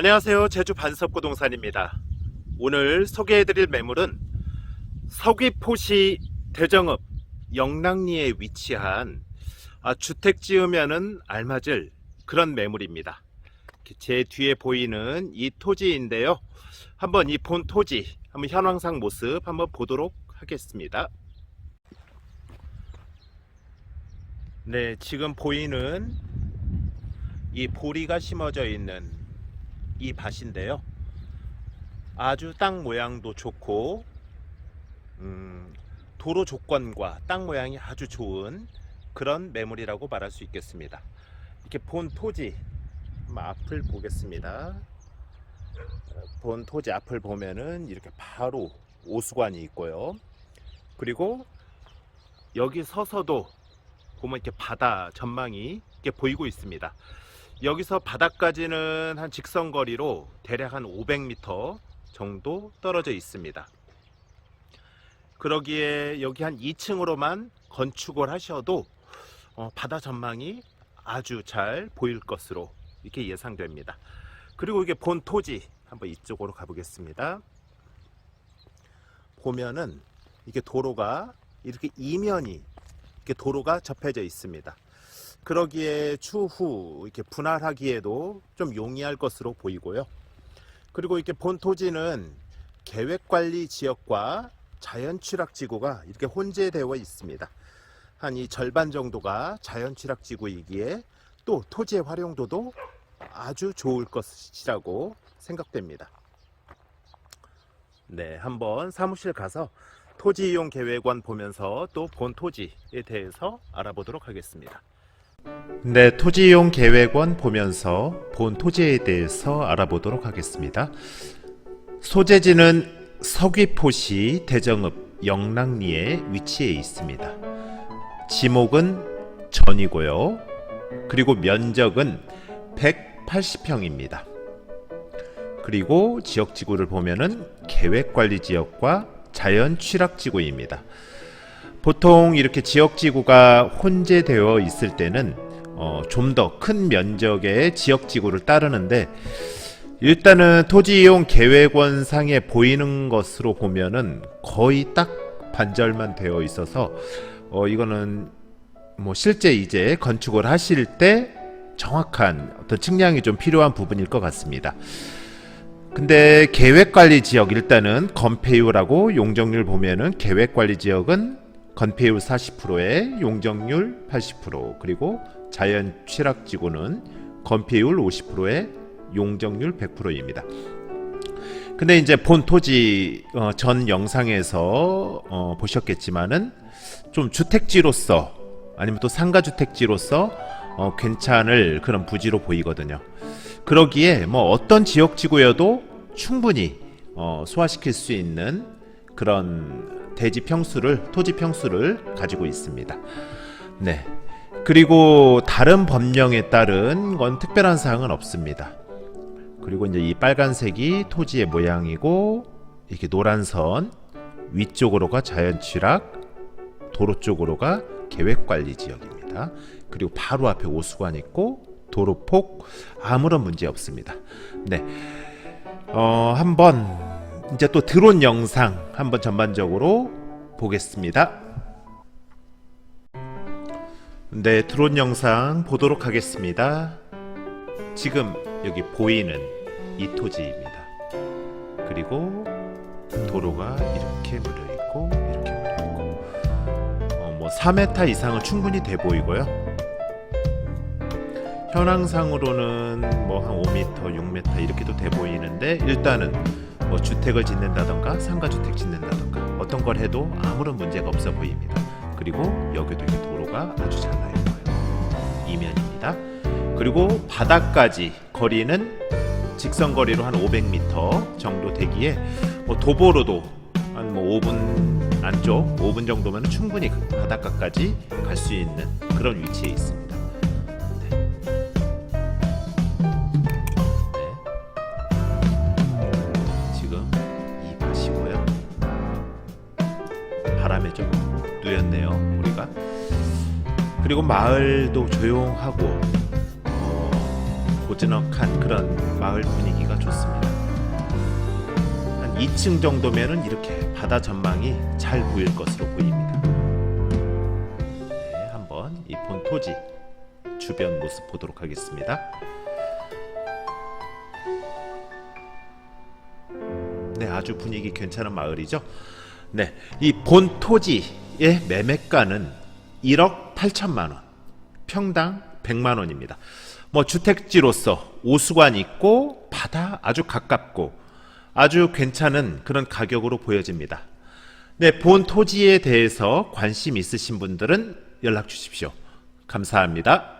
안녕하세요. 제주 반석부동산입니다. 오늘 소개해드릴 매물은 서귀포시 대정읍 영랑리에 위치한 아, 주택 지으면은 알맞을 그런 매물입니다. 제 뒤에 보이는 이 토지인데요. 한번 이 본 토지, 한번 현황상 모습 한번 보도록 하겠습니다. 네, 지금 보이는 이 보리가 심어져 있는 이 밭인데요. 아주 땅 모양도 좋고, 음, 도로 조건과 땅 모양이 아주 좋은 그런 매물이라고 말할 수 있겠습니다. 이렇게 본 토지, 앞을 보겠습니다. 어, 본 토지 앞을 보면은 이렇게 바로 오수관이 있고요. 그리고 여기 서서도 보면 이렇게 바다 전망이 이렇게 보이고 있습니다. 여기서 바닥까지는 한 직선 거리로 대략 한 500m 정도 떨어져 있습니다. 그러기에 여기 한 2층으로만 건축을 하셔도 어, 바다 전망이 아주 잘 보일 것으로 이렇게 예상됩니다. 그리고 이게 본 토지 한번 이쪽으로 가보겠습니다. 보면은 이게 도로가 이렇게 이면이 이렇게 도로가 접해져 있습니다. 그러기에 추후 이렇게 분할하기에도 좀 용이할 것으로 보이고요. 그리고 이렇게 본 토지는 계획관리 지역과 자연취락지구가 이렇게 혼재되어 있습니다. 한 이 절반 정도가 자연취락지구이기에 또 토지의 활용도도 아주 좋을 것이라고 생각됩니다. 네, 한번 사무실 가서 토지 이용 계획원 보면서 또 본 토지에 대해서 알아보도록 하겠습니다. 네, 토지 이용 계획원 보면서 본 토지에 대해서 알아보도록 하겠습니다. 소재지는 서귀포시 대정읍 영랑리에 위치해 있습니다. 지목은 전이고요. 그리고 면적은 180평입니다. 그리고 지역 지구를 보면은 계획 관리 지역과 자연 취락 지구입니다. 보통 이렇게 지역 지구가 혼재되어 있을 때는 어, 좀 더 큰 면적의 지역 지구를 따르는데 일단은 토지 이용 계획원 상에 보이는 것으로 보면은 거의 딱 반절만 되어 있어서 어, 이거는 뭐 실제 이제 건축을 하실 때 정확한 어떤 측량이 좀 필요한 부분일 것 같습니다. 근데 계획관리 지역 일단은 건폐율하고 용적률 보면은 계획관리 지역은 건폐율 40%에 용적률 80% 그리고 자연 취락지구는 건폐율 50%에 용적률 100%입니다. 근데 이제 본 토지 어, 전 영상에서 어, 보셨겠지만은 좀 주택지로서 아니면 또 상가주택지로서 어, 괜찮을 그런 부지로 보이거든요. 그러기에 뭐 어떤 지역지구여도 충분히 어, 소화시킬 수 있는 그런 대지 평수를 토지 평수를 가지고 있습니다. 네. 그리고 다른 법령에 따른 건 특별한 사항은 없습니다. 그리고 이제 이 빨간색이 토지의 모양이고 이렇게 노란 선 위쪽으로가 자연 취락, 도로 쪽으로가 계획 관리 지역입니다. 그리고 바로 앞에 오수관 있고 도로폭 아무런 문제 없습니다. 네, 어, 한번 이제 또 드론 영상 한번 전반적으로 보겠습니다. 네, 드론 영상 보도록 하겠습니다. 지금 여기 보이는 이 토지입니다. 그리고 도로가 이렇게 물려 있고 이렇게 물려 있고 어, 뭐 4m 이상은 충분히 돼 보이고요. 현황상으로는 뭐 한 5m, 6m 이렇게도 돼 보이는데 일단은 뭐 주택을 짓는다던가 상가주택 짓는다던가 어떤 걸 해도 아무런 문제가 없어 보입니다. 그리고 여기도 이렇게 도로가 아주 잘나 있고요. 이면입니다. 그리고 바닥까지 거리는 직선 거리로 한 500m 정도 되기에 뭐 도보로도 한 뭐 5분 안쪽 5분 정도면 충분히 그 바닷가까지 갈 수 있는 그런 위치에 있습니다. 그리고 마을도 조용하고 어, 고즈넉한 그런 마을 분위기가 2층 정도면은 이렇게 바다 전망이 잘 보일 것으로 보입니다. 네, 한번 이 본토지 주변 모습 보도록 하겠습니다. 네, 아주 분위기 괜찮은 마을이죠. 네, 이 본토지의 매매가는 1억 8천만 원, 평당 100만 원입니다. 뭐 주택지로서 오수관 있고 바다 아주 가깝고 아주 괜찮은 그런 가격으로 보여집니다. 네, 본 토지에 대해서 관심 있으신 분들은 연락 주십시오. 감사합니다.